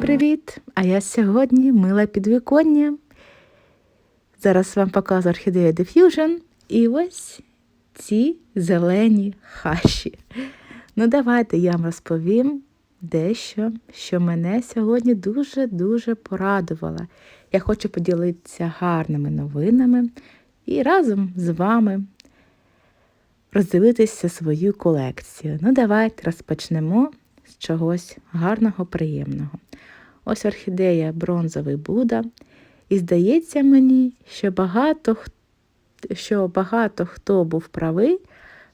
Привіт! А я сьогодні мила підвіконня. Зараз вам показую орхідею Diffusion і ось ці зелені хащі. Ну, давайте я вам розповім дещо, що мене сьогодні дуже-дуже порадувало. Я хочу поділитися гарними новинами і разом з вами роздивитися свою колекцію. Ну, давайте розпочнемо з чогось гарного, приємного. Ось орхідея бронзовий Буда. І здається мені, що багато, що багато хто був правий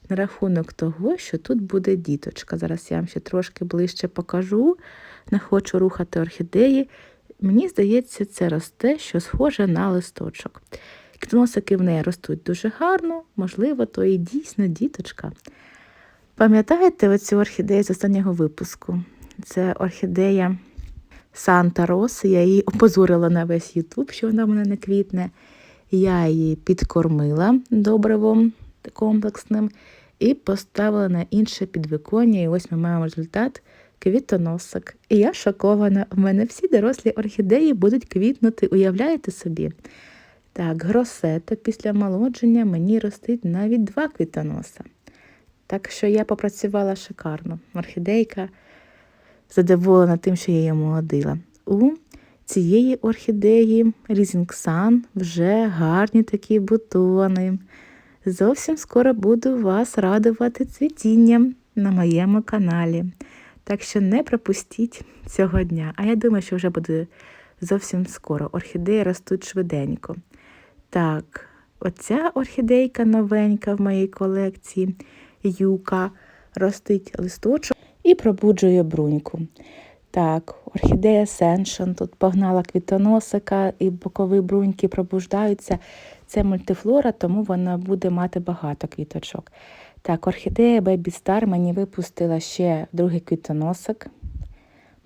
на рахунок того, що тут буде діточка. Зараз я вам ще трошки ближче покажу. Не хочу рухати орхідеї. Мені здається, це росте, що схоже на листочок. Квітоносики в неї ростуть дуже гарно, можливо, то і дійсно діточка. Пам'ятаєте оцю орхідею з останнього випуску? Це орхідея Санта Рос. Я її опозорила на весь Ютуб, що вона в мене не квітне. Я її підкормила добривом комплексним і поставила на інше підвиконня. І ось ми маємо результат квітоносок. І я шокована. У мене всі дорослі орхідеї будуть квітнути, уявляєте собі? Так, гросета після молодження мені ростить навіть два квітоноса. Так що я попрацювала шикарно. Орхідейка задоволена тим, що я її молодила. У цієї орхідеї Sun вже гарні такі бутони. Зовсім скоро буду вас радувати цвітінням на моєму каналі. Так що не пропустіть цього дня. А я думаю, що вже буде зовсім скоро. Орхідеї ростуть швиденько. Так, оця орхідейка новенька в моїй колекції юка ростить листочок і пробуджує бруньку. Так, орхідея Ascension, тут погнала квітоносика і бокові бруньки пробуждаються. Це мультифлора, тому вона буде мати багато квіточок. Так, орхідея Baby Star мені випустила ще другий квітоносик.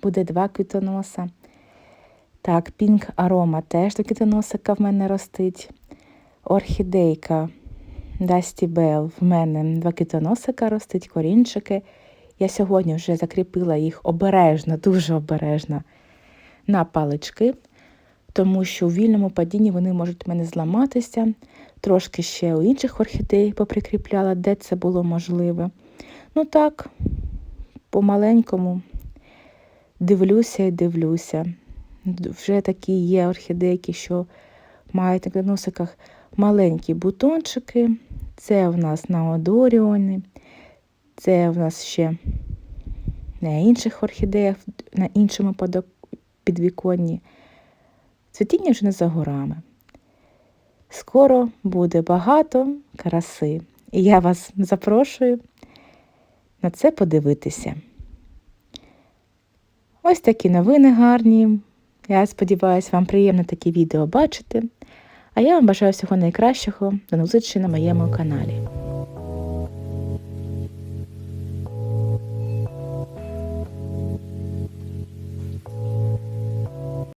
Буде два квітоноса. Так, Pink Aroma теж до квітоносика в мене ростить. Орхідейка Dusty Bell в мене два квітоносика ростить, корінчики. Я сьогодні вже закріпила їх обережно, дуже обережно на палички, тому що у вільному падінні вони можуть в мене зламатися. Трошки ще у інших орхідей поприкріпляла, де це було можливе. Ну так, помаленькому дивлюся і дивлюся. Вже такі є орхідейки, що мають на носиках маленькі бутончики. Це в нас на одоріоні, це в нас ще на інших орхідеях, на іншому підвіконні. Цвітіння вже не за горами. Скоро буде багато краси, і я вас запрошую на це подивитися. Ось такі новини гарні. Я сподіваюся, вам приємно такі відео бачити. А я вам бажаю всього найкращого. До зустрічі на моєму каналі.